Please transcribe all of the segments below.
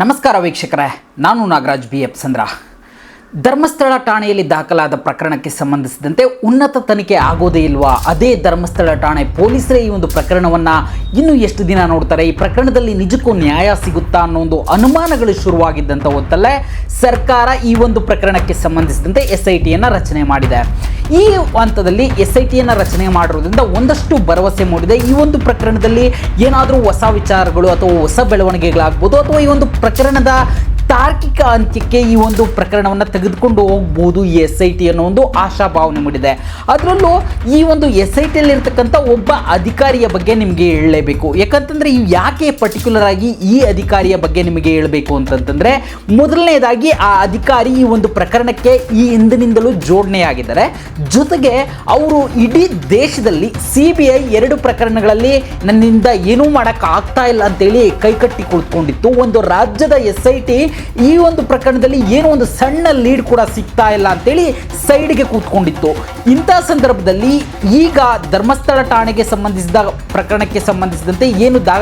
ನಮಸ್ಕಾರ ವೀಕ್ಷಕರೇ, ನಾನು ನಾಗರಾಜ್ ಬಿ ಎಫ್ ಚಂದ್ರ ಧರ್ಮಸ್ಥಳ ಠಾಣೆಯಲ್ಲಿ ದಾಖಲಾದ ಪ್ರಕರಣಕ್ಕೆ ಸಂಬಂಧಿಸಿದಂತೆ ಉನ್ನತ ತನಿಖೆ ಆಗೋದೇ ಇಲ್ವಾ? ಅದೇ ಧರ್ಮಸ್ಥಳ ಠಾಣೆ ಪೊಲೀಸರೇ ಈ ಒಂದು ಪ್ರಕರಣವನ್ನು ಇನ್ನೂ ಎಷ್ಟು ದಿನ ನೋಡ್ತಾರೆ? ಈ ಪ್ರಕರಣದಲ್ಲಿ ನಿಜಕ್ಕೂ ನ್ಯಾಯ ಸಿಗುತ್ತಾ ಅನ್ನೋ ಒಂದು ಅನುಮಾನಗಳು ಶುರುವಾಗಿದ್ದಂಥ ಹೊತ್ತಲ್ಲೇ ಸರ್ಕಾರ ಈ ಒಂದು ಪ್ರಕರಣಕ್ಕೆ ಸಂಬಂಧಿಸಿದಂತೆ ಎಸ್ ಐ ಟಿಯನ್ನು ರಚನೆ ಮಾಡಿದೆ. ಈ ಹಂತದಲ್ಲಿ ಎಸ್ ಐ ಟಿಯನ್ನು ರಚನೆ ಮಾಡಿರೋದ್ರಿಂದ ಒಂದಷ್ಟು ಭರವಸೆ ಮೂಡಿದೆ. ಈ ಒಂದು ಪ್ರಕರಣದಲ್ಲಿ ಏನಾದರೂ ಹೊಸ ವಿಚಾರಗಳು ಅಥವಾ ಹೊಸ ಬೆಳವಣಿಗೆಗಳಾಗ್ಬೋದು ಅಥವಾ ಈ ಒಂದು ಪ್ರಕರಣದ ತಾರ್ಕಿಕ ಅಂತ್ಯಕ್ಕೆ ಈ ಒಂದು ಪ್ರಕರಣವನ್ನು ತೆಗೆದುಕೊಂಡು ಹೋಗ್ಬೋದು ಈ ಎಸ್ ಐ ಟಿ ಅನ್ನೋ ಒಂದು ಆಶಾಭಾವನೆ ಮೂಡಿದೆ. ಅದರಲ್ಲೂ ಈ ಒಂದು ಎಸ್ ಐ ಟಿಯಲ್ಲಿರ್ತಕ್ಕಂಥ ಒಬ್ಬ ಅಧಿಕಾರಿಯ ಬಗ್ಗೆ ನಿಮಗೆ ಹೇಳಲೇಬೇಕು. ಯಾಕಂತಂದರೆ ಇವು ಯಾಕೆ ಪರ್ಟಿಕ್ಯುಲರ್ ಆಗಿ ಈ ಅಧಿಕಾರಿಯ ಬಗ್ಗೆ ನಿಮಗೆ ಹೇಳಬೇಕು ಅಂತಂತಂದರೆ, ಮೊದಲನೇದಾಗಿ ಆ ಅಧಿಕಾರಿ ಈ ಒಂದು ಪ್ರಕರಣಕ್ಕೆ ಈ ಹಿಂದಿನಿಂದಲೂ ಜೋಡಣೆಯಾಗಿದ್ದಾರೆ ಜೊತೆಗೆ ಅವರು ಇಡೀ ದೇಶದಲ್ಲಿ ಸಿ ಬಿ ಐ ಎರಡು ಪ್ರಕರಣಗಳಲ್ಲಿ ನನ್ನಿಂದ ಏನೂ ಮಾಡೋಕ್ಕಾಗ್ತಾ ಇಲ್ಲ ಅಂತೇಳಿ ಕೈಕಟ್ಟಿ ಕುಳಿತುಕೊಂಡಿತ್ತು. ಒಂದು ರಾಜ್ಯದ ಎಸ್ ಐ ಟಿ ಈ ಒಂದು ಪ್ರಕರಣದಲ್ಲಿ ಏನೋ ಒಂದು ಸಣ್ಣ ಲೀಡ್ ಕೂಡ ಸಿಗ್ತಾ ಇಲ್ಲ ಅಂತೇಳಿ ಸೈಡ್ಗೆ ಕೂತ್ಕೊಂಡಿತ್ತು. ಇಂಥ ಸಂದರ್ಭದಲ್ಲಿ ಈಗ ಧರ್ಮಸ್ಥಳ ಠಾಣೆಗೆ ಸಂಬಂಧಿಸಿದ ಪ್ರಕರಣಕ್ಕೆ ಸಂಬಂಧಿಸಿದಂತೆ ಏನು ದಾ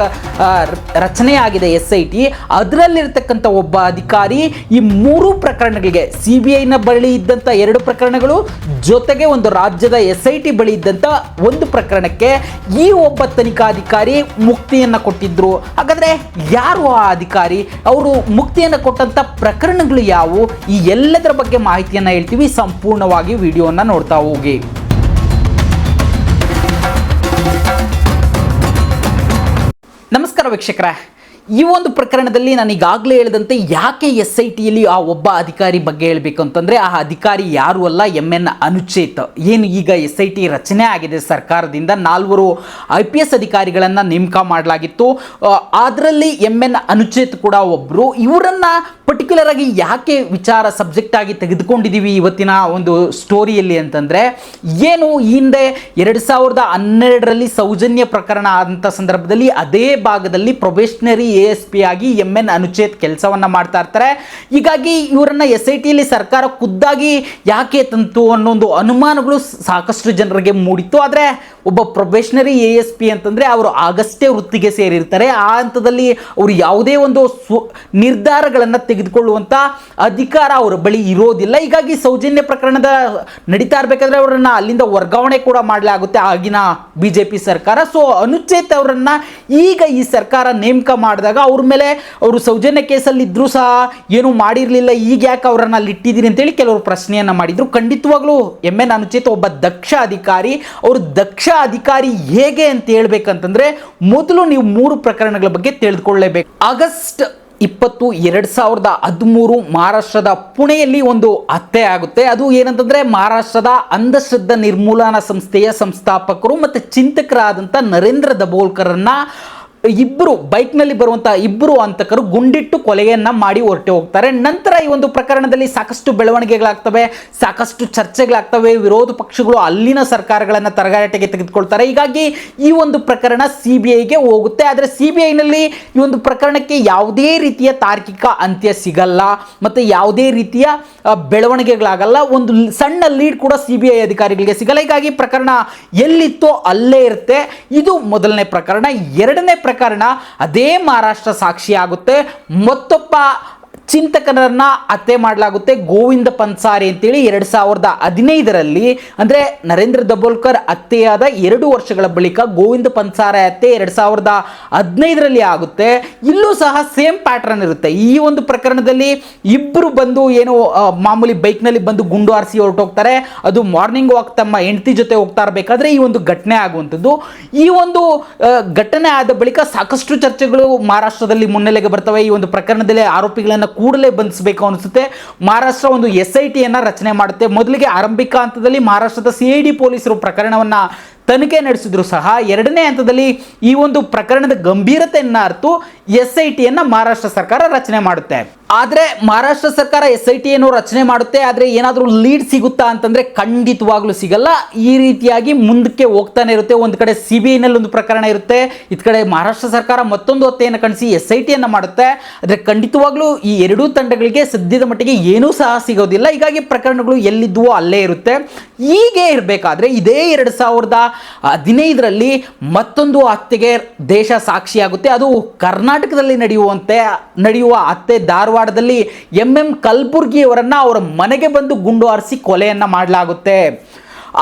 ರಚನೆ ಆಗಿದೆ ಎಸ್ ಐ ಟಿ ಅದರಲ್ಲಿರ್ತಕ್ಕಂಥ ಒಬ್ಬ ಅಧಿಕಾರಿ ಈ ಮೂರು ಪ್ರಕರಣಗಳಿಗೆ ಸಿ ಬಿ ಐನ ಬಳಿ ಇದ್ದಂಥ ಎರಡು ಪ್ರಕರಣಗಳು, ಜೊತೆಗೆ ಒಂದು ರಾಜ್ಯದ ಎಸ್ ಐ ಟಿ ಬಳಿ ಇದ್ದಂಥ ಒಂದು ಪ್ರಕರಣಕ್ಕೆ ಈ ಒಬ್ಬ ತನಿಖಾಧಿಕಾರಿ ಮುಕ್ತಿಯನ್ನು ಕೊಟ್ಟಿದ್ರು. ಹಾಗಾದ್ರೆ ಯಾರು ಆ ಅಧಿಕಾರಿ? ಅವರು ಮುಕ್ತಿಯನ್ನು ಕೊಟ್ಟಂಥ ಪ್ರಕರಣಗಳು ಯಾವುವು? ಈ ಎಲ್ಲದರ ಬಗ್ಗೆ ಮಾಹಿತಿಯನ್ನು ಹೇಳ್ತೀವಿ. ಸಂಪೂರ್ಣವಾಗಿ ವಿಡಿಯೋನ ನೋಡ್ತಾ ಹೋಗಿ. ನಮಸ್ಕಾರ ವೀಕ್ಷಕರೇ. ಈ ಒಂದು ಪ್ರಕರಣದಲ್ಲಿ ನಾನು ಈಗಾಗಲೇ ಹೇಳಿದಂತೆ ಯಾಕೆ ಎಸ್ ಐ ಟಿಯಲ್ಲಿ ಆ ಒಬ್ಬ ಅಧಿಕಾರಿ ಬಗ್ಗೆ ಹೇಳಬೇಕು ಅಂತಂದರೆ ಆ ಅಧಿಕಾರಿ ಯಾರು ಅಲ್ಲ ಎಂ ಎನ್ ಅನುಚೇತ್. ಏನು ಈಗ ಎಸ್ ಐ ಟಿ ರಚನೆ ಆಗಿದೆ ಸರ್ಕಾರದಿಂದ? ನಾಲ್ವರು ಐ ಪಿ ಎಸ್ ಅಧಿಕಾರಿಗಳನ್ನು ನೇಮಕ ಮಾಡಲಾಗಿತ್ತು. ಅದರಲ್ಲಿ ಎಂ ಎನ್ ಅನುಚೇತ್ ಕೂಡ ಒಬ್ಬರು ಇವರನ್ನು ಪರ್ಟಿಕ್ಯುಲರ್ ಆಗಿ ಯಾಕೆ ವಿಚಾರ ಸಬ್ಜೆಕ್ಟ್ ಆಗಿ ತೆಗೆದುಕೊಂಡಿದ್ದೀವಿ ಇವತ್ತಿನ ಒಂದು ಸ್ಟೋರಿಯಲ್ಲಿ ಅಂತಂದರೆ, ಏನು ಹಿಂದೆ ಎರಡು ಸಾವಿರದ ಹನ್ನೆರಡರಲ್ಲಿ ಸೌಜನ್ಯ ಪ್ರಕರಣ ಆದಂಥ ಸಂದರ್ಭದಲ್ಲಿ ಅದೇ ಭಾಗದಲ್ಲಿ ಪ್ರೊಬೇಷನರಿ ಎ ಎಸ್ ಪಿ ಆಗಿ ಎಂ ಎನ್ ಅನುಚೇತ್ ಕೆಲಸವನ್ನು ಮಾಡ್ತಾ ಇರ್ತಾರೆ. ಹೀಗಾಗಿ ಇವರನ್ನ ಎಸ್ ಐ ಟಿಯಲ್ಲಿ ಸರ್ಕಾರ ಖುದ್ದಾಗಿ ಯಾಕೆ ತಂತು ಅನ್ನೋ ಒಂದು ಅನುಮಾನಗಳು ಸಾಕಷ್ಟು ಜನರಿಗೆ ಮೂಡಿತ್ತು. ಆದರೆ ಒಬ್ಬ ಪ್ರೊಫೆಷನರಿ ಎ ಎಸ್ ಪಿ ಅಂತಂದರೆ ಅವರು ಆಗಷ್ಟೇ ವೃತ್ತಿಗೆ ಸೇರಿರ್ತಾರೆ. ಆ ಹಂತದಲ್ಲಿ ಅವರು ಯಾವುದೇ ಒಂದು ಸ್ವ ನಿರ್ಧಾರಗಳನ್ನು ತೆಗೆದುಕೊಳ್ಳುವಂಥ ಅಧಿಕಾರ ಅವರ ಬಳಿ ಇರೋದಿಲ್ಲ. ಹೀಗಾಗಿ ಸೌಜನ್ಯ ಪ್ರಕರಣದ ನಡೀತಾ ಇರಬೇಕಾದ್ರೆ ಅವರನ್ನು ಅಲ್ಲಿಂದ ವರ್ಗಾವಣೆ ಕೂಡ ಮಾಡಲಾಗುತ್ತೆ ಆಗಿನ ಬಿ ಜೆ ಪಿ ಸರ್ಕಾರ. ಸೊ ಅನುಚೇತ್ ಅವರನ್ನು ಈಗ ಈ ಸರ್ಕಾರ ನೇಮಕ ಮಾಡಿದಾಗ ಅವ್ರ ಮೇಲೆ ಅವರು ಸೌಜನ್ಯ ಕೇಸಲ್ಲಿ ಇದ್ರೂ ಸಹ ಏನು ಮಾಡಿರಲಿಲ್ಲ, ಈಗ ಯಾಕೆ ಅವರನ್ನು ಅಲ್ಲಿ ಇಟ್ಟಿದ್ದೀರಿ ಅಂತೇಳಿ ಕೆಲವರು ಪ್ರಶ್ನೆಯನ್ನು ಮಾಡಿದರು. ಖಂಡಿತವಾಗ್ಲೂ ಎಂ ಎನ್ ಅನುಚಿತ ಒಬ್ಬ ದಕ್ಷ ಅಧಿಕಾರಿ. ಅವರು ದಕ್ಷ ಅಧಿಕಾರಿ ಹೇಗೆ ಅಂತ ಹೇಳ್ಬೇಕಂತಂದರೆ, ಮೊದಲು ನೀವು ಮೂರು ಪ್ರಕರಣಗಳ ಬಗ್ಗೆ ತಿಳಿದುಕೊಳ್ಳಲೇಬೇಕು ಆಗಸ್ಟ್ ಇಪ್ಪತ್ತು ಎರಡು ಸಾವಿರದ ಹದಿಮೂರು ಮಹಾರಾಷ್ಟ್ರದ ಪುಣೆಯಲ್ಲಿ ಒಂದು ಹತ್ಯೆ ಆಗುತ್ತೆ. ಅದು ಏನಂತಂದ್ರೆ ಮಹಾರಾಷ್ಟ್ರದ ಅಂಧಶ್ರದ್ಧಾ ನಿರ್ಮೂಲನಾ ಸಂಸ್ಥೆಯ ಸಂಸ್ಥಾಪಕರು ಮತ್ತು ಚಿಂತಕರಾದಂಥ ನರೇಂದ್ರ ದಬೋಲ್ಕರನ್ನ ಇಬ್ಬರು ಬೈಕ್ನಲ್ಲಿ ಬರುವಂಥ ಇಬ್ಬರು ಹಂತಕರು ಗುಂಡಿಟ್ಟು ಕೊಲೆಯನ್ನ ಮಾಡಿ ಹೊರಟೆ ಹೋಗ್ತಾರೆ. ನಂತರ ಈ ಒಂದು ಪ್ರಕರಣದಲ್ಲಿ ಸಾಕಷ್ಟು ಬೆಳವಣಿಗೆಗಳಾಗ್ತವೆ, ಸಾಕಷ್ಟು ಚರ್ಚೆಗಳಾಗ್ತವೆ. ವಿರೋಧ ಪಕ್ಷಗಳು ಅಲ್ಲಿನ ಸರ್ಕಾರಗಳನ್ನು ತರಗಾಟೆಗೆ ತೆಗೆದುಕೊಳ್ತಾರೆ. ಹೀಗಾಗಿ ಈ ಒಂದು ಪ್ರಕರಣ ಸಿ ಬಿ ಹೋಗುತ್ತೆ. ಆದರೆ ಸಿ ಬಿ ಈ ಒಂದು ಪ್ರಕರಣಕ್ಕೆ ಯಾವುದೇ ರೀತಿಯ ತಾರ್ಕಿಕ ಅಂತ್ಯ ಸಿಗಲ್ಲ ಮತ್ತು ಯಾವುದೇ ರೀತಿಯ ಬೆಳವಣಿಗೆಗಳಾಗಲ್ಲ. ಒಂದು ಸಣ್ಣ ಲೀಡ್ ಕೂಡ ಸಿ ಬಿ ಐ ಅಧಿಕಾರಿಗಳಿಗೆ ಸಿಗಲ್ಲ. ಹೀಗಾಗಿ ಪ್ರಕರಣ ಎಲ್ಲಿತ್ತೋ ಅಲ್ಲೇ ಇರುತ್ತೆ. ಇದು ಮೊದಲನೇ ಪ್ರಕರಣ. ಎರಡನೇ ಪ್ರಕರಣ ಅದೇ ಮಹಾರಾಷ್ಟ್ರ ಸಾಕ್ಷಿ ಆಗುತ್ತೆ ಮತ್ತೊಬ್ಬ ಚಿಂತಕರನ್ನ ಹತ್ಯೆ ಮಾಡಲಾಗುತ್ತೆ ಗೋವಿಂದ ಪನ್ಸಾರಿ ಅಂತೇಳಿ ಎರಡು ಸಾವಿರದ ಹದಿನೈದರಲ್ಲಿ. ಅಂದರೆ ನರೇಂದ್ರ ದಬೋಲ್ಕರ್ ಹತ್ಯೆಯಾದ ಎರಡು ವರ್ಷಗಳ ಬಳಿಕ ಗೋವಿಂದ ಪನ್ಸಾರೆ ಹತ್ಯೆ ಎರಡು ಸಾವಿರದ ಹದಿನೈದರಲ್ಲಿ ಆಗುತ್ತೆ. ಇಲ್ಲೂ ಸಹ ಸೇಮ್ ಪ್ಯಾಟ್ರನ್ ಇರುತ್ತೆ. ಈ ಒಂದು ಪ್ರಕರಣದಲ್ಲಿ ಇಬ್ಬರು ಬಂದು ಏನು ಮಾಮೂಲಿ ಬೈಕ್ನಲ್ಲಿ ಬಂದು ಗುಂಡು ಹಾರಿಸಿ ಹೊರಟೋಗ್ತಾರೆ. ಅದು ಮಾರ್ನಿಂಗ್ ವಾಕ್ ತಮ್ಮ ಹೆಂಡತಿ ಜೊತೆ ಹೋಗ್ತಾ ಇರಬೇಕಾದ್ರೆ ಈ ಒಂದು ಘಟನೆ ಆಗುವಂಥದ್ದು. ಈ ಒಂದು ಘಟನೆ ಆದ ಬಳಿಕ ಸಾಕಷ್ಟು ಚರ್ಚೆಗಳು ಮಹಾರಾಷ್ಟ್ರದಲ್ಲಿ ಮುನ್ನೆಲೆಗೆ ಬರ್ತವೆ. ಈ ಒಂದು ಪ್ರಕರಣದಲ್ಲಿ ಆರೋಪಿಗಳನ್ನು ಕೂಡಲೇ ಬಂಧಿಸಬೇಕು ಅನಿಸುತ್ತೆ. ಮಹಾರಾಷ್ಟ್ರ ಒಂದು ಎಸ್ ಐ ಟಿಯನ್ನು ರಚನೆ ಮಾಡುತ್ತೆ. ಮೊದಲಿಗೆ ಆರಂಭಿಕ ಹಂತದಲ್ಲಿ ಮಹಾರಾಷ್ಟ್ರದ ಸಿ ಐ ಡಿ ಪೊಲೀಸರು ಪ್ರಕರಣವನ್ನು ತನಿಖೆ ನಡೆಸಿದ್ರು ಸಹ. ಎರಡನೇ ಹಂತದಲ್ಲಿ ಈ ಒಂದು ಪ್ರಕರಣದ ಗಂಭೀರತೆಯನ್ನು ಅರ್ತು ಎಸ್ ಐ ಟಿಯನ್ನು ಮಹಾರಾಷ್ಟ್ರ ಸರ್ಕಾರ ರಚನೆ ಮಾಡುತ್ತೆ. ಆದರೆ ಮಹಾರಾಷ್ಟ್ರ ಸರ್ಕಾರ ಎಸ್ ಐ ಟಿ ಏನು ರಚನೆ ಮಾಡುತ್ತೆ, ಆದರೆ ಏನಾದರೂ ಲೀಡ್ ಸಿಗುತ್ತಾ ಅಂತಂದರೆ ಖಂಡಿತವಾಗ್ಲೂ ಸಿಗಲ್ಲ. ಈ ರೀತಿಯಾಗಿ ಮುಂದಕ್ಕೆ ಹೋಗ್ತಾನೆ ಇರುತ್ತೆ. ಒಂದು ಕಡೆ ಸಿ ಬಿ ಐನಲ್ಲಿ ಒಂದು ಪ್ರಕರಣ ಇರುತ್ತೆ. ಇದು ಕಡೆ ಮಹಾರಾಷ್ಟ್ರ ಸರ್ಕಾರ ಮತ್ತೊಂದು ಹೊತ್ತೆಯನ್ನು ಕಣಿಸಿ ಎಸ್ ಐ ಟಿಯನ್ನು ಮಾಡುತ್ತೆ. ಆದರೆ ಖಂಡಿತವಾಗ್ಲೂ ಈ ಎರಡೂ ತಂಡಗಳಿಗೆ ಸದ್ಯದ ಮಟ್ಟಿಗೆ ಏನೂ ಸಹ ಸಿಗೋದಿಲ್ಲ. ಹೀಗಾಗಿ ಪ್ರಕರಣಗಳು ಎಲ್ಲಿದ್ವೋ ಅಲ್ಲೇ ಇರುತ್ತೆ. ಹೀಗೆ ಇರಬೇಕಾದ್ರೆ ಇದೇ ಎರಡು ಸಾವಿರದ ಹದಿನೈದರಲ್ಲಿ ಮತ್ತೊಂದು ಹತ್ಯೆಗೆ ದೇಶ ಸಾಕ್ಷಿಯಾಗುತ್ತೆ. ಅದು ಕರ್ನಾಟಕದಲ್ಲಿ ನಡೆಯುವಂತೆ, ನಡೆಯುವ ಹತ್ಯೆ ಧಾರವಾಡದಲ್ಲಿ ಎಂ ಎಂ ಕಲ್ಬುರ್ಗಿಯವರನ್ನು ಅವರ ಮನೆಗೆ ಬಂದು ಗುಂಡು ಹಾರಿಸಿ ಕೊಲೆಯನ್ನ ಮಾಡಲಾಗುತ್ತೆ.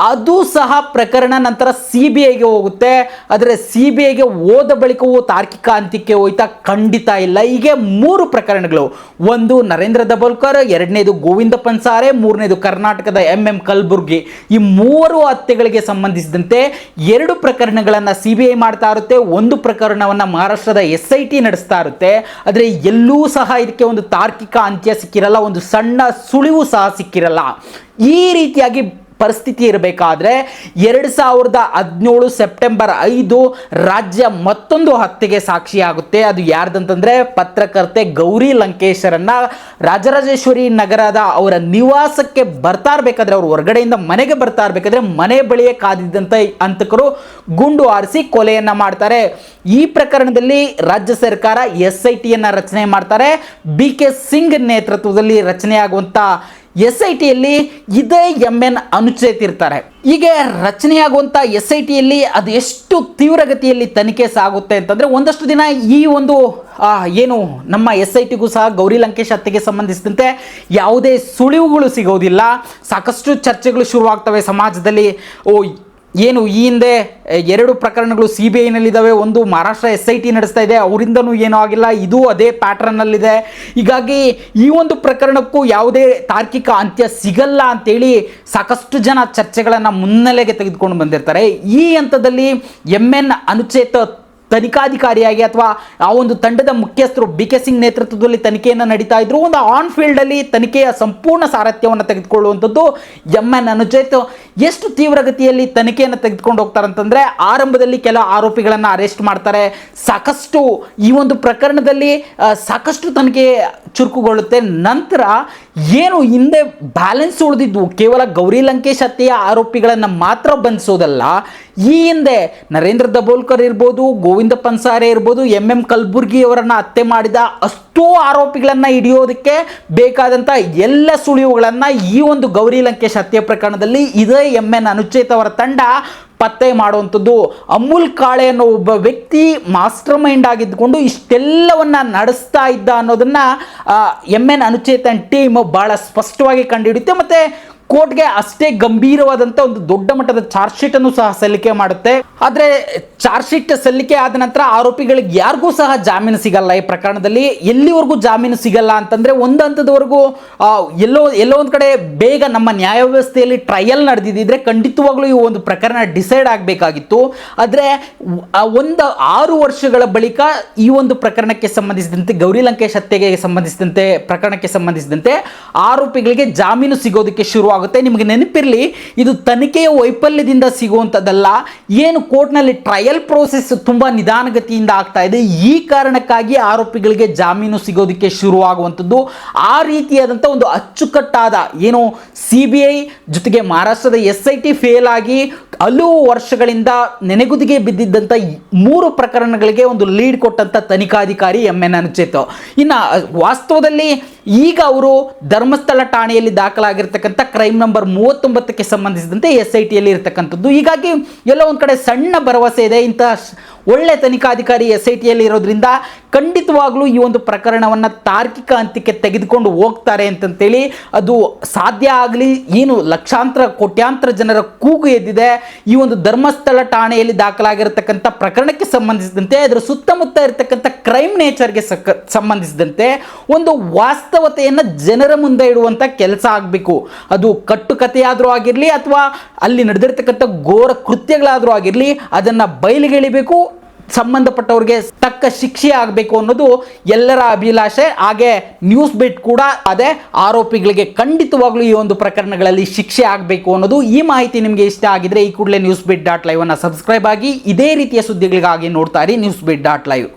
ಅದು ಸಹ ಪ್ರಕರಣ ನಂತರ ಸಿ ಬಿ ಐಗೆ ಹೋಗುತ್ತೆ. ಆದರೆ ಸಿ ಬಿ ಐಗೆ ಹೋದ ಬಳಿಕವೂ ತಾರ್ಕಿಕ ಅಂತ್ಯಕ್ಕೆ ಹೋಯ್ತಾ ಖಂಡಿತ ಇಲ್ಲ. ಹೀಗೆ ಮೂರು ಪ್ರಕರಣಗಳು. ಒಂದು ನರೇಂದ್ರ ದಬೋಲ್ಕರ್, ಎರಡನೇದು ಗೋವಿಂದ ಪನ್ಸಾರೆ, ಮೂರನೇದು ಕರ್ನಾಟಕದ ಎಂ ಎಂ ಕಲ್ಬುರ್ಗಿ. ಈ ಮೂವರು ಹತ್ಯೆಗಳಿಗೆ ಸಂಬಂಧಿಸಿದಂತೆ ಎರಡು ಪ್ರಕರಣಗಳನ್ನು ಸಿ ಬಿ ಐ ಮಾಡ್ತಾ ಇರುತ್ತೆ. ಒಂದು ಪ್ರಕರಣವನ್ನು ಮಹಾರಾಷ್ಟ್ರದ ಎಸ್ ಐ ಟಿ ನಡೆಸ್ತಾ ಇರುತ್ತೆ. ಆದರೆ ಎಲ್ಲೂ ಸಹ ಇದಕ್ಕೆ ಒಂದು ತಾರ್ಕಿಕ ಅಂತ್ಯ ಸಿಕ್ಕಿರಲ್ಲ, ಒಂದು ಸಣ್ಣ ಸುಳಿವು ಸಹ ಸಿಕ್ಕಿರಲ್ಲ. ಈ ರೀತಿಯಾಗಿ ಪರಿಸ್ಥಿತಿ ಇರಬೇಕಾದ್ರೆ ಎರಡು ಸಾವಿರದ ಹದಿನೇಳು ಸೆಪ್ಟೆಂಬರ್ ಐದು ರಾಜ್ಯ ಮತ್ತೊಂದು ಹತ್ಯೆಗೆ ಸಾಕ್ಷಿಯಾಗುತ್ತೆ. ಅದು ಯಾರ್ದಂತಂದ್ರೆ ಪತ್ರಕರ್ತೆ ಗೌರಿ ಲಂಕೇಶರನ್ನ ರಾಜರಾಜೇಶ್ವರಿ ನಗರದ ಅವರ ನಿವಾಸಕ್ಕೆ ಬರ್ತಾ ಇರಬೇಕಾದ್ರೆ, ಅವರು ಹೊರಗಡೆಯಿಂದ ಮನೆಗೆ ಬರ್ತಾ ಇರಬೇಕಾದ್ರೆ ಮನೆ ಬಳಿಯೇ ಕಾದಿದ್ದಂಥ ಹಂತಕರು ಗುಂಡು ಆರಿಸಿ ಕೊಲೆಯನ್ನ ಮಾಡ್ತಾರೆ. ಈ ಪ್ರಕರಣದಲ್ಲಿ ರಾಜ್ಯ ಸರ್ಕಾರ ಎಸ್ ಐ ಟಿಯನ್ನು ರಚನೆ ಮಾಡ್ತಾರೆ. ಬಿ ಕೆ ಸಿಂಗ್ ನೇತೃತ್ವದಲ್ಲಿ ರಚನೆಯಾಗುವಂಥ ಎಸ್ ಐ ಟಿಯಲ್ಲಿ ಇದೇ ಎಂ ಎನ್ ಅನುಚೇತಿರ್ತಾರೆ ಹೀಗೆ ರಚನೆಯಾಗುವಂಥ ಎಸ್ ಐ ಟಿಯಲ್ಲಿ ಅದು ಎಷ್ಟು ತೀವ್ರಗತಿಯಲ್ಲಿ ತನಿಖೆ ಸಾಗುತ್ತೆ ಅಂತಂದರೆ ಒಂದಷ್ಟು ದಿನ ಈ ಒಂದು ಏನು ನಮ್ಮ ಎಸ್ ಐ ಟಿಗೂ ಸಹ ಗೌರಿ ಲಂಕೇಶ್ ಹತ್ಯೆಗೆ ಸಂಬಂಧಿಸಿದಂತೆ ಯಾವುದೇ ಸುಳಿವುಗಳು ಸಿಗೋದಿಲ್ಲ. ಸಾಕಷ್ಟು ಚರ್ಚೆಗಳು ಶುರುವಾಗ್ತವೆ ಸಮಾಜದಲ್ಲಿ. ಓ ಏನು ಈ ಹಿಂದೆ ಎರಡು ಪ್ರಕರಣಗಳು ಸಿ ಬಿ ಐನಲ್ಲಿದ್ದಾವೆ ಒಂದು ಮಹಾರಾಷ್ಟ್ರ ಎಸ್ ಐ ಟಿ ನಡೆಸ್ತಾ ಇದೆ, ಅವರಿಂದನೂ ಏನೂ ಆಗಿಲ್ಲ, ಇದು ಅದೇ ಪ್ಯಾಟ್ರನ್ನಲ್ಲಿದೆ ಹೀಗಾಗಿ ಈ ಒಂದು ಪ್ರಕರಣಕ್ಕೂ ಯಾವುದೇ ತಾರ್ಕಿಕ ಅಂತ್ಯ ಸಿಗಲ್ಲ ಅಂತೇಳಿ ಸಾಕಷ್ಟು ಜನ ಚರ್ಚೆಗಳನ್ನು ಮುನ್ನೆಲೆಗೆ ತೆಗೆದುಕೊಂಡು ಬಂದಿರ್ತಾರೆ. ಈ ಹಂತದಲ್ಲಿ ಎಂ ಎನ್ ಅನುಚೇತ ತನಿಖಾಧಿಕಾರಿಯಾಗಿ ಅಥವಾ ಆ ಒಂದು ತಂಡದ ಮುಖ್ಯಸ್ಥರು ಬಿ ಕೆ ಸಿಂಗ್ ನೇತೃತ್ವದಲ್ಲಿ ತನಿಖೆಯನ್ನು ನಡೀತಾ ಇದ್ರು. ಒಂದು ಆನ್ ಫೀಲ್ಡಲ್ಲಿ ತನಿಖೆಯ ಸಂಪೂರ್ಣ ಸಾರಥ್ಯವನ್ನು ತೆಗೆದುಕೊಳ್ಳುವಂಥದ್ದು ಎಂ ಎನ್ ಅನುಚೇತ್ ಎಷ್ಟು ತೀವ್ರಗತಿಯಲ್ಲಿ ತನಿಖೆಯನ್ನು ತೆಗೆದುಕೊಂಡು ಹೋಗ್ತಾರೆ ಅಂತಂದ್ರೆ ಆರಂಭದಲ್ಲಿ ಕೆಲ ಆರೋಪಿಗಳನ್ನು ಅರೆಸ್ಟ್ ಮಾಡ್ತಾರೆ. ಸಾಕಷ್ಟು ಈ ಒಂದು ಪ್ರಕರಣದಲ್ಲಿ ಸಾಕಷ್ಟು ತನಿಖೆ ಚುರುಕುಗೊಳ್ಳುತ್ತೆ. ನಂತರ ಏನು ಹಿಂದೆ ಬ್ಯಾಲೆನ್ಸ್ ಉಳಿದಿದ್ದು? ಕೇವಲ ಗೌರಿ ಲಂಕೇಶ್ ಹತ್ಯೆಯ ಆರೋಪಿಗಳನ್ನು ಮಾತ್ರ ಬಂಧಿಸೋದಲ್ಲ, ಈ ಹಿಂದೆ ನರೇಂದ್ರ ದಬೋಲ್ಕರ್ ಇರ್ಬೋದು, ಗೋವಿಂದ ಪನ್ಸಾರೆ ಇರ್ಬೋದು, ಎಂ ಎಂ ಕಲ್ಬುರ್ಗಿ ಅವರನ್ನ ಹತ್ಯೆ ಮಾಡಿದ ಅಷ್ಟೋ ಆರೋಪಿಗಳನ್ನು ಹಿಡಿಯೋದಕ್ಕೆ ಬೇಕಾದಂಥ ಎಲ್ಲ ಸುಳಿವುಗಳನ್ನು ಈ ಒಂದು ಗೌರಿ ಲಂಕೇಶ್ ಹತ್ಯೆ ಪ್ರಕರಣದಲ್ಲಿ ಇದೇ ಎಂ ಎನ್ ಅನುಚೇತ್ ಅವರ ತಂಡ ಪತ್ತೆ ಮಾಡುವಂಥದ್ದು. ಅಮೂಲ್ ಕಾಳೆ ಅನ್ನೋ ಒಬ್ಬ ವ್ಯಕ್ತಿ ಮಾಸ್ಟರ್ ಮೈಂಡ್ ಆಗಿದ್ದುಕೊಂಡು ಇಷ್ಟೆಲ್ಲವನ್ನು ನಡೆಸ್ತಾ ಇದ್ದ ಅನ್ನೋದನ್ನು ಎಂ ಎನ್ ಅನುಚೇತನ್ ಟೀಮ್ ಭಾಳ ಸ್ಪಷ್ಟವಾಗಿ ಕಂಡುಹಿಡಿಯುತ್ತೆ. ಮತ್ತೆ ಕೋರ್ಟ್ಗೆ ಅಷ್ಟೇ ಗಂಭೀರವಾದಂಥ ಒಂದು ದೊಡ್ಡ ಮಟ್ಟದ ಚಾರ್ಜ್ ಶೀಟ್ ಅನ್ನು ಸಹ ಸಲ್ಲಿಕೆ ಮಾಡುತ್ತೆ. ಆದರೆ ಚಾರ್ಜ್ ಶೀಟ್ ಸಲ್ಲಿಕೆ ಆದ ನಂತರ ಆರೋಪಿಗಳಿಗೆ ಯಾರಿಗೂ ಸಹ ಜಾಮೀನು ಸಿಗಲ್ಲ. ಈ ಪ್ರಕರಣದಲ್ಲಿ ಎಲ್ಲಿವರೆಗೂ ಜಾಮೀನು ಸಿಗಲ್ಲ ಅಂತಂದ್ರೆ ಒಂದು ಹಂತದವರೆಗೂ ಎಲ್ಲೋ ಎಲ್ಲೋ ಒಂದು ಕಡೆ ಬೇಗ ನಮ್ಮ ನ್ಯಾಯ ವ್ಯವಸ್ಥೆಯಲ್ಲಿ ಟ್ರಯಲ್ ನಡೆದಿದ್ದರೆ ಖಂಡಿತವಾಗ್ಲೂ ಈ ಒಂದು ಪ್ರಕರಣ ಡಿಸೈಡ್ ಆಗಬೇಕಾಗಿತ್ತು. ಆದರೆ ಒಂದು ಆರು ವರ್ಷಗಳ ಬಳಿಕ ಈ ಒಂದು ಪ್ರಕರಣಕ್ಕೆ ಸಂಬಂಧಿಸಿದಂತೆ, ಗೌರಿ ಲಂಕೇಶ್ ಹತ್ಯೆಗೆ ಸಂಬಂಧಿಸಿದಂತೆ, ಪ್ರಕರಣಕ್ಕೆ ಸಂಬಂಧಿಸಿದಂತೆ ಆರೋಪಿಗಳಿಗೆ ಜಾಮೀನು ಸಿಗೋದಕ್ಕೆ ಶುರುವಾಗುತ್ತೆ. ನಿಮಗೆ ನೆನಪಿರಲಿ, ಇದು ತನಿಖೆಯ ವೈಫಲ್ಯದಿಂದ ಸಿಗುವಂಥದ್ದಲ್ಲ. ಏನು ಕೋರ್ಟ್ನಲ್ಲಿ ಟ್ರಯಲ್ ಪ್ರೋಸೆಸ್ ತುಂಬ ನಿಧಾನಗತಿಯಿಂದ ಆಗ್ತಾ ಇದೆ. ಈ ಕಾರಣಕ್ಕಾಗಿ ಆರೋಪಿಗಳಿಗೆ ಜಾಮೀನು ಸಿಗೋದಕ್ಕೆ ಶುರುವಾಗುವಂಥದ್ದು. ಆ ರೀತಿಯಾದಂಥ ಒಂದು ಅಚ್ಚುಕಟ್ಟಾದ ಏನು ಸಿ ಬಿ ಐ ಜೊತೆಗೆ ಮಹಾರಾಷ್ಟ್ರದ ಎಸ್ ಐ ಟಿ ಫೇಲ್ ಆಗಿ ಹಲವು ವರ್ಷಗಳಿಂದ ನೆನೆಗುದಿಗೆ ಬಿದ್ದಿದ್ದಂಥ ಮೂರು ಪ್ರಕರಣಗಳಿಗೆ ಒಂದು ಲೀಡ್ ಕೊಟ್ಟಂಥ ತನಿಖಾಧಿಕಾರಿ ಎಂ ಎನ್ ಅನುಚಿತ್. ಇನ್ನು ವಾಸ್ತವದಲ್ಲಿ ಈಗ ಅವರು ಧರ್ಮಸ್ಥಳ ಠಾಣೆಯಲ್ಲಿ ದಾಖಲಾಗಿರ್ತಕ್ಕಂಥ ಕ್ರೈಮ್ ನಂಬರ್ ಮೂವತ್ತೊಂಬತ್ತಕ್ಕೆ ಸಂಬಂಧಿಸಿದಂತೆ ಎಸ್ ಐ ಟಿಯಲ್ಲಿ ಇರತಕ್ಕಂಥದ್ದು. ಹೀಗಾಗಿ ಎಲ್ಲೋ ಒಂದು ಕಡೆ ಸಣ್ಣ ಭರವಸೆ ಇದೆ. ಸ್- ಒಳ್ಳೆ ತನಿಖಾಧಿಕಾರಿ ಎಸ್ ಐ ಟಿಯಲ್ಲಿ ಇರೋದ್ರಿಂದ ಖಂಡಿತವಾಗ್ಲೂ ಈ ಒಂದು ಪ್ರಕರಣವನ್ನು ತಾರ್ಕಿಕ ಅಂತ್ಯಕ್ಕೆ ತೆಗೆದುಕೊಂಡು ಹೋಗ್ತಾರೆ ಅಂತಂತೇಳಿ ಅದು ಸಾಧ್ಯ ಆಗಲಿ, ಏನು ಲಕ್ಷಾಂತರ, ಕೋಟ್ಯಾಂತರ ಜನರ ಕೂಗು ಎದ್ದಿದೆ. ಈ ಒಂದು ಧರ್ಮಸ್ಥಳ ಠಾಣೆಯಲ್ಲಿ ದಾಖಲಾಗಿರತಕ್ಕಂಥ ಪ್ರಕರಣಕ್ಕೆ ಸಂಬಂಧಿಸಿದಂತೆ, ಅದರ ಸುತ್ತಮುತ್ತ ಇರತಕ್ಕಂಥ ಕ್ರೈಮ್ ನೇಚರ್ಗೆ ಸಂಬಂಧಿಸಿದಂತೆ ಒಂದು ವಾಸ್ತವತೆಯನ್ನು ಜನರ ಮುಂದೆ ಇಡುವಂಥ ಕೆಲಸ ಆಗಬೇಕು. ಅದು ಕಟ್ಟುಕತೆಯಾದರೂ ಆಗಿರಲಿ ಅಥವಾ ಅಲ್ಲಿ ನಡೆದಿರ್ತಕ್ಕಂಥ ಘೋರ ಕೃತ್ಯಗಳಾದರೂ ಆಗಿರಲಿ, ಅದನ್ನು ಬಯಲಿಗೆಳಿಬೇಕು ಸಂಬಂಧಪಟ್ಟವ್ರಿಗೆ ತಕ್ಕ ಶಿಕ್ಷೆ ಆಗಬೇಕು ಅನ್ನೋದು ಎಲ್ಲರ ಅಭಿಲಾಷೆ. ಹಾಗೆ ನ್ಯೂಸ್ ಬಿಟ್ ಕೂಡ ಅದೇ. ಆರೋಪಿಗಳಿಗೆ ಖಂಡಿತವಾಗ್ಲೂ ಈ ಒಂದು ಪ್ರಕರಣಗಳಲ್ಲಿ ಶಿಕ್ಷೆ ಆಗಬೇಕು ಅನ್ನೋದು ಈ ಮಾಹಿತಿ ನಿಮಗೆ ಇಷ್ಟ ಆಗಿದ್ರೆ ಈ ಕೂಡಲೇ ನ್ಯೂಸ್ ಬಿಟ್ ಡಾಟ್ ಲೈವ್ ಅನ್ನು ಸಬ್ಸ್ಕ್ರೈಬ್ ಆಗಿ ಇದೇ ರೀತಿಯ ಸುದ್ದಿಗಳಿಗಾಗಿ ನೋಡ್ತಾ ಇರಿ ನ್ಯೂಸ್ ಬಿಟ್ ಡಾಟ್ ಲೈವ್